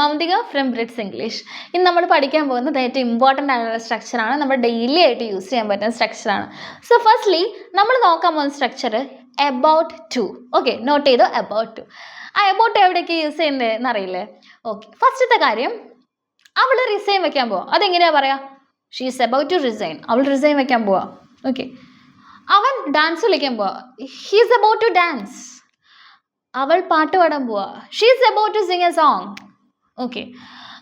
മൗന്തിക from ബ്രിഡ്സ് English ഇന്ന് നമ്മൾ പഠിക്കാൻ പോകുന്നത് ഏറ്റവും ഇമ്പോർട്ടന്റ് ആയിട്ടുള്ള സ്ട്രക്ചറാണ് നമ്മൾ ഡെയിലി ആയിട്ട് യൂസ് ചെയ്യാൻ പറ്റുന്ന സ്ട്രക്ചറാണ് സോ ഫസ്റ്റ്ലി നമ്മൾ നോക്കാൻ പോകുന്ന structure about to okay note ചെയ്തോ എബൌട്ട് ടു ആ എബൌട്ട് എവിടെയൊക്കെ യൂസ് ചെയ്യുന്നത് എന്നറിയില്ലേ ഓക്കെ ഫസ്റ്റത്തെ കാര്യം അവൾ റിസൈൻ വെക്കാൻ പോവാം. അതെങ്ങനെയാ പറയാ? She is about to resign അവൾ റിസൈൻ വെക്കാൻ പോവാ. ഓക്കെ അവൻ ഡാൻസ് കളിക്കാൻ പോവാ. ഹീസ് എബൌട്ട് ടു ഡാൻസ് അവൾ പാട്ട് പാടാൻ പോവാ. She is about to sing a song okay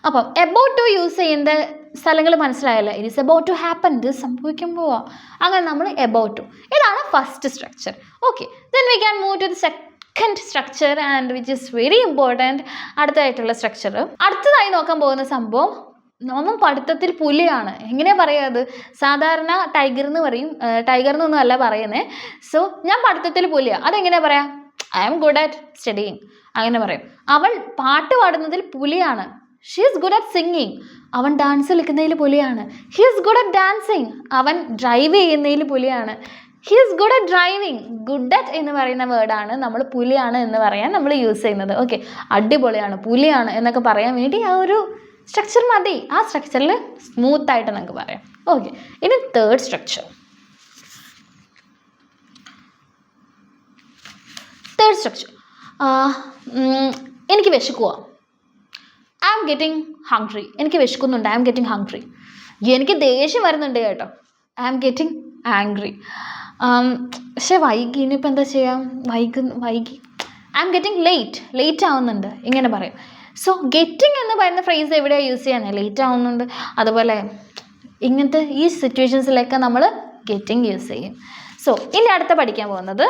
അപ്പം എബൌട്ട് ടു യൂസ് ചെയ്യുന്ന സ്ഥലങ്ങൾ മനസ്സിലായല്ലോ? It is about to happen ഇത് സംഭവിക്കാൻ പോവാ. അങ്ങനെ നമ്മൾ എബൌട്ട് ടു ഇതാണ് first structure okay then we can move to the second structure and which is very important അടുത്തതായിട്ടുള്ള structure അടുത്തതായി നോക്കാൻ പോകുന്ന സംഭവം ഒന്നും പഠിത്തത്തിൽ പുലിയാണ്. എങ്ങനെയാ പറയുക അത്? സാധാരണ ടൈഗർ എന്ന് പറയും. ടൈഗർ എന്നൊന്നും അല്ല പറയുന്നത് സോ ഞാൻ പഠിത്തത്തിൽ പുലിയാണ് അതെങ്ങനെയാ പറയാ? I'm good at studying അങ്ങനെ പറയും. അവൾ പാട്ട് പാടുന്നതിൽ പുലിയാണ്. She is good at singing അവൻ ഡാൻസ് കളിക്കുന്നതിൽ പുലിയാണ്. He is good at dancing അവൻ ഡ്രൈവ് ചെയ്യുന്നതിൽ പുലിയാണ്. He is good at driving good at എന്ന് പറയുന്ന വേർഡാണ് നമ്മൾ പുലിയാണ് എന്ന് പറയാൻ നമ്മൾ യൂസ് ചെയ്യുന്നത്. ഓക്കെ അടിപൊളിയാണ്. പുലിയാണ് എന്നൊക്കെ പറയാൻ വേണ്ടി ആ ഒരു സ്ട്രക്ചർ മതി. ആ സ്ട്രക്ചറിൽ സ്മൂത്തായിട്ട് നമുക്ക് പറയാം. ഓക്കെ ഇനി തേർഡ് സ്ട്രക്ചർ തേർഡ് സ്ട്രക്ചർ എനിക്ക് വിശക്കുക ഐ ആം ഗെറ്റിംഗ് ഹംഗ്രി എനിക്ക് വിശക്കുന്നുണ്ട്. ഐ ആം ഗെറ്റിംഗ് ഹംഗ്രി എനിക്ക് ദേഷ്യം വരുന്നുണ്ട് കേട്ടോ. ഐ ആം ഗെറ്റിംഗ് ആംഗ്രി പക്ഷേ വൈകി ഇനിയിപ്പോൾ എന്താ ചെയ്യാം? വൈകി വൈകി. I am getting late late ആവുന്നുണ്ട്. ഇങ്ങനെ പറയും. സോ ഗെറ്റിംഗ് എന്ന് പറയുന്ന ഫ്രേസ് എവിടെയാണ് യൂസ് ചെയ്യാൻ ലേറ്റ് ആവുന്നുണ്ട്. അതുപോലെ ഇങ്ങനത്തെ ഈ സിറ്റുവേഷൻസിലൊക്കെ നമ്മൾ ഗെറ്റിംഗ് യൂസ് ചെയ്യും. സോ ഇനി അടുത്ത പഠിക്കാൻ പോകുന്നത്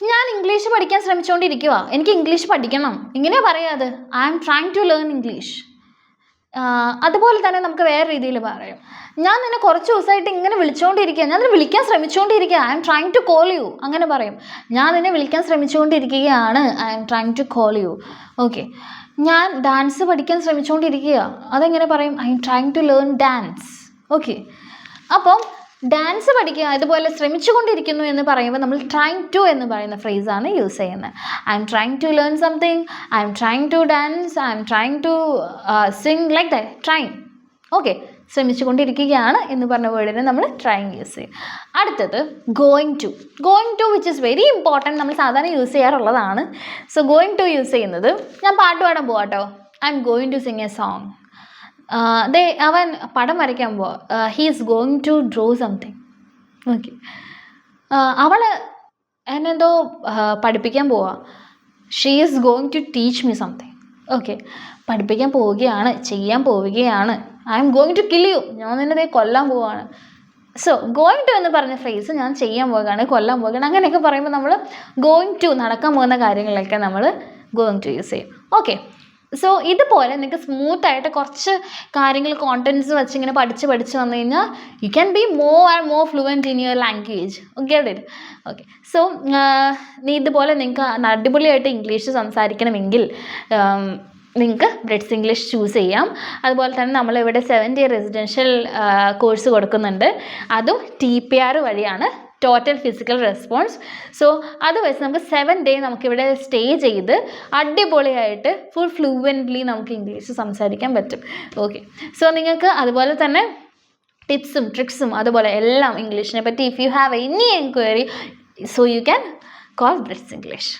ഞാൻ ഇംഗ്ലീഷ് പഠിക്കാൻ ശ്രമിച്ചുകൊണ്ടിരിക്കുക എനിക്ക് ഇംഗ്ലീഷ് പഠിക്കണം. ഇങ്ങനെയാ പറയാത് I am trying to learn English അതുപോലെ തന്നെ നമുക്ക് വേറെ രീതിയിൽ പറയാം. ഞാൻ നിന്നെ കുറച്ച് ദിവസമായിട്ട് ഇങ്ങനെ വിളിച്ചുകൊണ്ടിരിക്കുക ഞാൻ നിന്നെ വിളിക്കാൻ ശ്രമിച്ചുകൊണ്ടിരിക്കുക I'm trying to call you അങ്ങനെ പറയും. ഞാൻ നിന്നെ വിളിക്കാൻ ശ്രമിച്ചുകൊണ്ടിരിക്കുകയാണ് I'm trying to call you okay ഞാൻ ഡാൻസ് പഠിക്കാൻ ശ്രമിച്ചുകൊണ്ടിരിക്കുക അതെങ്ങനെ പറയും? I'm trying to learn dance okay അപ്പം ഡാൻസ് പഠിക്കുക അതുപോലെ ശ്രമിച്ചുകൊണ്ടിരിക്കുന്നു എന്ന് പറയുമ്പോൾ നമ്മൾ ട്രൈങ് ടു എന്ന് പറയുന്ന ഫ്രേസാണ് യൂസ് ചെയ്യുന്നത്. I'm trying to learn something I'm trying to dance I'm trying to sing like the trying okay ശ്രമിച്ചുകൊണ്ടിരിക്കുകയാണ് എന്ന് പറഞ്ഞ വേർഡിനെ നമ്മൾ ട്രൈങ് യൂസ് ചെയ്യും. അടുത്തത് going to going to which is very important നമ്മൾ സാധാരണ യൂസ് ചെയ്യാറുള്ളതാണ്. സോ ഗോയിങ് ടു യൂസ് ചെയ്യുന്നത് ഞാൻ പാട്ട് പാടാൻ പോവാട്ടോ. I'm going to sing a song ദേ അവൻ പടം വരയ്ക്കാൻ പോവാ. He is going to draw something okay അവൾ എന്നെന്തോ പഠിപ്പിക്കാൻ പോവാ. She is going to teach me something okay പഠിപ്പിക്കാൻ പോവുകയാണ് ചെയ്യാൻ പോവുകയാണ്. I'm going to kill you ഞാൻ നിന്നെ ദേ കൊല്ലാൻ പോവുകയാണ്. സോ ഗോയിങ് ടു എന്ന് പറഞ്ഞ ഫ്രേസ് ഞാൻ ചെയ്യാൻ പോവുകയാണ് കൊല്ലാൻ പോവുകയാണ്. അങ്ങനെയൊക്കെ പറയുമ്പോൾ നമ്മൾ ഗോയിങ് ടു നടക്കാൻ പോകുന്ന കാര്യങ്ങളിലൊക്കെ നമ്മൾ ഗോയിങ് ടു യൂസ് ചെയ്യും. ഓക്കെ സോ ഇതുപോലെ നിങ്ങൾക്ക് സ്മൂത്ത് ആയിട്ട് കുറച്ച് കാര്യങ്ങൾ കോണ്ടൻസ് വെച്ച് ഇങ്ങനെ പഠിച്ച് പഠിച്ച് വന്നു കഴിഞ്ഞാൽ you can be more and more fluent in your language okay അതെ ഓക്കെ സോ നീ ഇതുപോലെ നിങ്ങൾക്ക് അടിപൊളിയായിട്ട് ഇംഗ്ലീഷ് സംസാരിക്കണമെങ്കിൽ നിങ്ങൾക്ക് ബ്രിഡ്സ് ഇംഗ്ലീഷ് ചൂസ് ചെയ്യാം. അതുപോലെ തന്നെ നമ്മളിവിടെ സെവൻ ഡേ റെസിഡൻഷ്യൽ കോഴ്സ് കൊടുക്കുന്നുണ്ട്. അതും ടി പി ആർ വഴിയാണ് ടോട്ടൽ ഫിസിക്കൽ റെസ്പോൺസ് സോ അത് വെച്ച് നമുക്ക് സെവൻ ഡേ നമുക്കിവിടെ സ്റ്റേ ചെയ്ത് അടിപൊളിയായിട്ട് ഫുൾ ഫ്ലൂവന്റ്ലി നമുക്ക് ഇംഗ്ലീഷ് സംസാരിക്കാൻ പറ്റും. ഓക്കെ സോ നിങ്ങൾക്ക് അതുപോലെ തന്നെ ടിപ്സും ട്രിക്സും അതുപോലെ എല്ലാം ഇംഗ്ലീഷിനെ പറ്റി if you have any enquiry so you can call Brids English